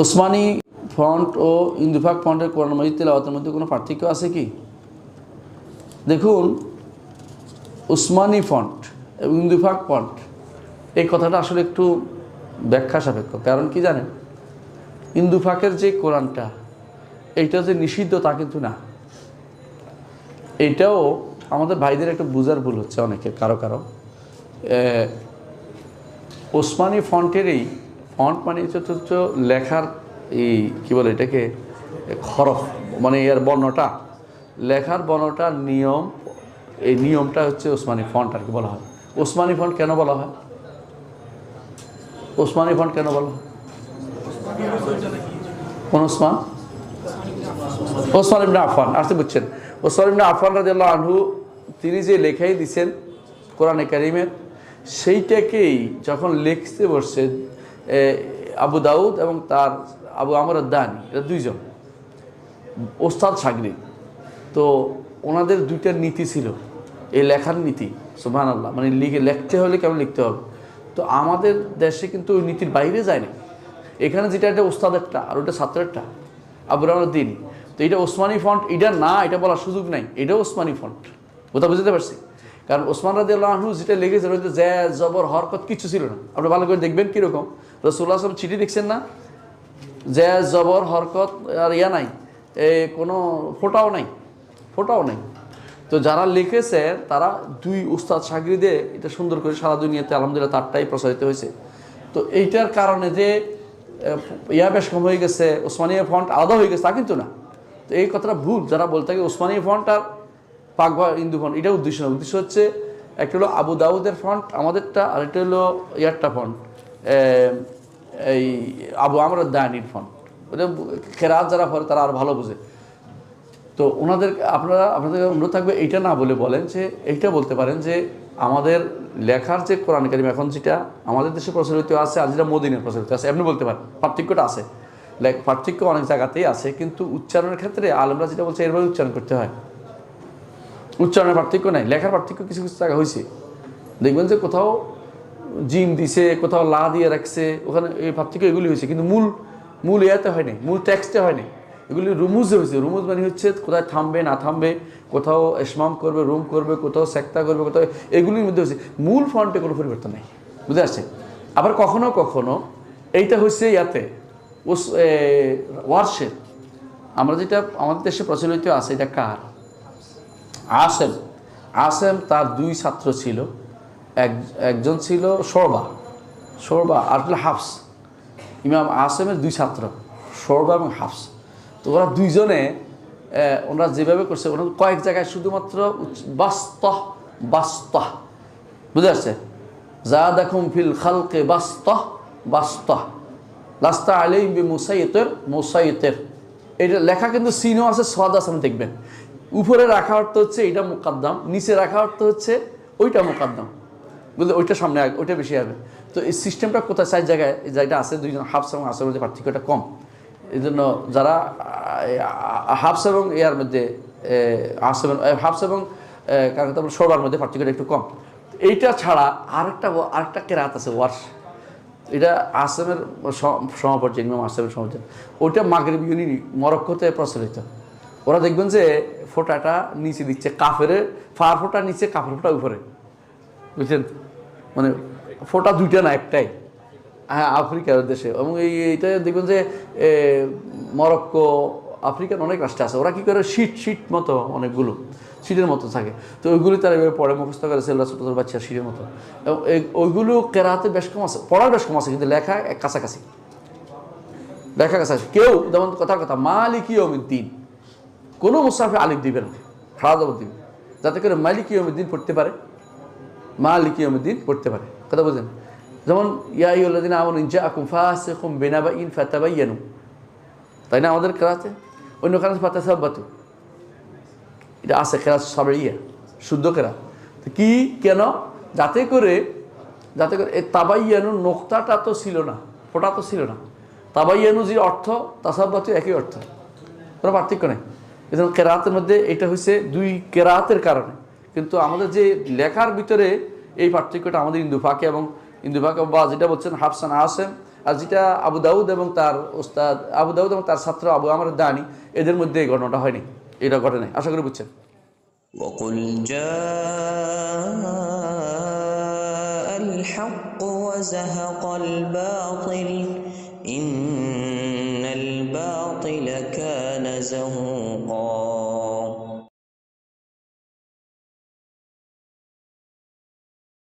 Osmani font ও ইন্দুফাক ফন্টের কোরআন মজিদ তেলাওয়াতের মধ্যে কোনো পার্থক্য আছে কি? দেখুন, উসমানী ফন্ট এবং ইন্দুফাক ফন্ট এই কথাটা আসলে একটু ব্যাখ্যা সাপেক্ষ। কারণ কি জানেন? ইন্দুফাকের যে কোরআনটা, এইটা যে নিষিদ্ধ তা কিন্তু না। এইটাও আমাদের ভাইদের একটা বুঝার ভুল হচ্ছে অনেকের, কারও কারও। ওসমানী ফন্টেরই ফন্ট মানে হচ্ছে লেখার এই কী বলে এটাকে খরফ মানে এর বর্ণটা। লেখার বর্ণটার নিয়ম, এই নিয়মটা হচ্ছে ওসমানী ফন্ট আর কি বলা হয়। ওসমানী ফন্ট কেন বলা হয়? ওসমানী ফন্ট কেন বলা হয়? কোন ওসমান? ওসমান ইবনে আফান আসতে বুঝছেন। ওসমান ইবনে আফান রাদিয়াল্লাহু আনহু, তিনি যে লেখাই দিছেন কোরআনে কারিমের সেইটাকেই যখন লিখতে বসছে আবু দাউদ এবং তার আবু আমর দানি এরা দুইজন। ওস্তাদ সাগরি। তো ওনাদের দুইটা নীতি ছিল। এই লেখার নীতি সুবহান আল্লাহ মানে লিখে, লিখতে হলে কেমন লিখতে হবে? তো আমাদের দেশে কিন্তু ওই নীতির বাইরে যায়নি এখানে যেটা এটা ওস্তাদ একটা, আর ওটা ছাত্রেরটা আবুর রহমান দিন তো এটা ওসমানী ফন্ট, এটা না, এটা বলার সুযোগ নাই। এটা ওসমানী ফন্ট। কোথাও বুঝতে পারছি? কারণ ওসমান রাজি আল্লাহু যেটা ওইটা জ্যা জবর, হরকত কিছু ছিল না। আপনি ভালো করে দেখবেন কীরকম? রসুল্লাহ আসলাম চিঠি দেখছেন না? জ্যা জবর, হরকত আর ইয়া নাই। এ কোনো ফোটাও নাই। ফোটাও নাই। তো যারা লিখেছে, তারা দুই উস্তাদ সাগরিদে এটা সুন্দর করে সারা দুনিয়াতে আলহামদুলিল্লাহ তারটাই প্রসারিত হয়েছে। তো এইটার কারণে যে ইয়া বেশ কম হয়ে গেছে, ওসমানিয়া ফন্ট আলাদা হয়ে গেছে, তা কিন্তু না। তো এই কথাটা ভুল। যারা বলতে থাকে ওসমানিয়া ফন্ট আর পাকবা ইন্দু ফন্ট এটা উদ্দেশ্য না। উদ্দেশ্য হচ্ছে, একটা হলো আবু দাউদের ফন্ট, আমাদেরটা আর একটা হলো ইয়ারটা ফন্ট। এই আবু আমরা দায়ানির ফন্ট ওটা খেরাত যারা পড়ে তারা আর ভালো বুঝে। তো ওনাদের আপনারা, আপনাদের অনুরোধ থাকবে এইটা না বলে বলেন যে, এইটা বলতে পারেন যে, আমাদের লেখার যে কোরআন কারিম এখন যেটা আমাদের দেশে প্রচলিত আছে, আর যেটা মোদিনের প্রচলিত আছে এমনি বলতে পারেন, পার্থক্যটা আছে। লেখ- পার্থক্য অনেক জায়গাতেই আছে, কিন্তু উচ্চারণের ক্ষেত্রে আলমরা যেটা বলছে, এরভাবে উচ্চারণ করতে হয়। উচ্চারণের পার্থক্য নাই, লেখার পার্থক্য কিছু কিছু জায়গা হয়েছে দেখবেন যে কোথাও জিম দিছে, কোথাও লা দিয়ে রাখছে, ওখানে এই পার্থক্য এগুলি হয়েছে। কিন্তু মূল মূল ইয়াতে হয়নি, মূল টেক্সটে হয়নি। এগুলি রুমুজে হয়েছে। রুমুজ মানে হচ্ছে কোথায় থামবে, না থামবে, কোথাও এসমাম করবে, রুম করবে, কোথাও সেক্তা করবে, কোথাও এগুলির মধ্যে হয়েছে। মূল ফন্টে কোনো পরিবর্তন নেই। বুঝতে আসছে আবার কখনো কখনো এইটা হচ্ছে ইয়াতে ওয়ার্সের আমরা যেটা, আমাদের দেশে প্রচলিত আছে এটা কার? আসেম। আসেম তার দুই ছাত্র ছিল। এক, একজন ছিল শোরবা শোরবা আর হাফস। ইমাম আসেমের দুই ছাত্র, শোরবা এবং হাফস। তো ওরা দুইজনে ওনারা যেভাবে করছে ওরা কয়েক জায়গায় শুধুমাত্র বাস্তহ বাস্তহ। বুঝতে পারছে যা দেখুন ফিল খালকে বাস্তহ বাস্তহ। লাস্তা আলী বি মুসাইতের মুসাইতের এটা লেখা কিন্তু সিনও আছে সদ আসাম দেখবেন। উপরে রাখা অর্থ হচ্ছে এটা মোকাদ্দাম, নিচে রাখা অর্থ হচ্ছে ওইটা মোকাদ্দাম। বুঝলে ওইটা সামনে আগে, ওইটা বেশি হবে। তো এই সিস্টেমটা কোথায়? চার জায়গায় জায়গাটা আছে, দুইজন হাফস এবং আসের মধ্যে পার্থক্যটা কম। এই জন্য যারা হাফস এবং এয়ার মধ্যে এবং হাফস এবং কারণ তারপর সবার মধ্যে পার্থক্যটা একটু কম। এইটা ছাড়া আরেকটা আরেকটা কেরাত আছে ওয়ার্স এটা আসামের সমাপর্যায় ইমাম আসামের সমাপর্যায় ওইটা মাগরিব ইউনিনি মরক্কোতে প্রচলিত। ওরা দেখবেন যে ফোঁটাটা নিচে দিচ্ছে, কাফের, ফার ফোঁটা নিচে, কাফের ফোঁটা উপরে। বুঝছেন? মানে ফোটা দুইটা না, একটাই। হ্যাঁ আফ্রিকার দেশে। এবং এই, এইটা দেখবেন যে মরক্কো, আফ্রিকার অনেক রাষ্ট্র আছে। ওরা কি করে? শীত শীত মতো অনেকগুলো। শীতের মতো থাকে। তো ওইগুলি তারা এভাবে পড়ে মুখস্থ করে সেলরা ছোটো ছোটো বাচ্চা শীতের মতো। এবং ওইগুলো কেরাতে বেশ কম আছে। পড়ার বেশ কম আছে, কিন্তু লেখা এক কাছাকাছি। লেখা কাছাকাছি। কেউ, যেমন কথার কথা, মালিক দিন কোনো মুসাফে আলিফ দিবে না। দাওয়া দিবে। যাতে করে মালিক দিন পড়তে পারে। মালিক দিন পড়তে পারে। কথা বুঝলেন যেমন ইয়াই ইয়াইউল্লাদিন আমন ইনজা আকুম ফাসিকুম বিনাবা ইন ফাতাবাইয়ানু। তাই না আমাদের কেরাতে অন্য কারণে ফাতা সাব্বাতু এটা আছে কেরাত সাবরিয়া শুদ্ধ কেরা তো কি, কেন? যাতে করে যাতে করে এই তাবাইয়ানু নোক্তাটা তো ছিল না, ফোটা তো ছিল না। তাবাইয়ানু যে অর্থ, তাসাব্বাতু একই অর্থ। কোনো পার্থক্য নেই। এজন্য কেরাতের মধ্যে এটা হচ্ছে দুই কেরাতের কারণে। কিন্তু আমাদের যে লেখার ভিতরে এই পার্থক্যটা আমাদের ইন্দুফাকে এবং ইন্দুফাকে বা যেটা বলছেন হাফসান আসেম আর যেটা আবু দাউদ এবং তার ওস্তাদ আবু দাউদ এবং তার ছাত্র আবু আমার দানি এদের মধ্যে এই ঘটনাটা হয়নি এটা ঘটে নাই আশা করি বুঝছেন وقل جاء الحق وزهق الباطل إن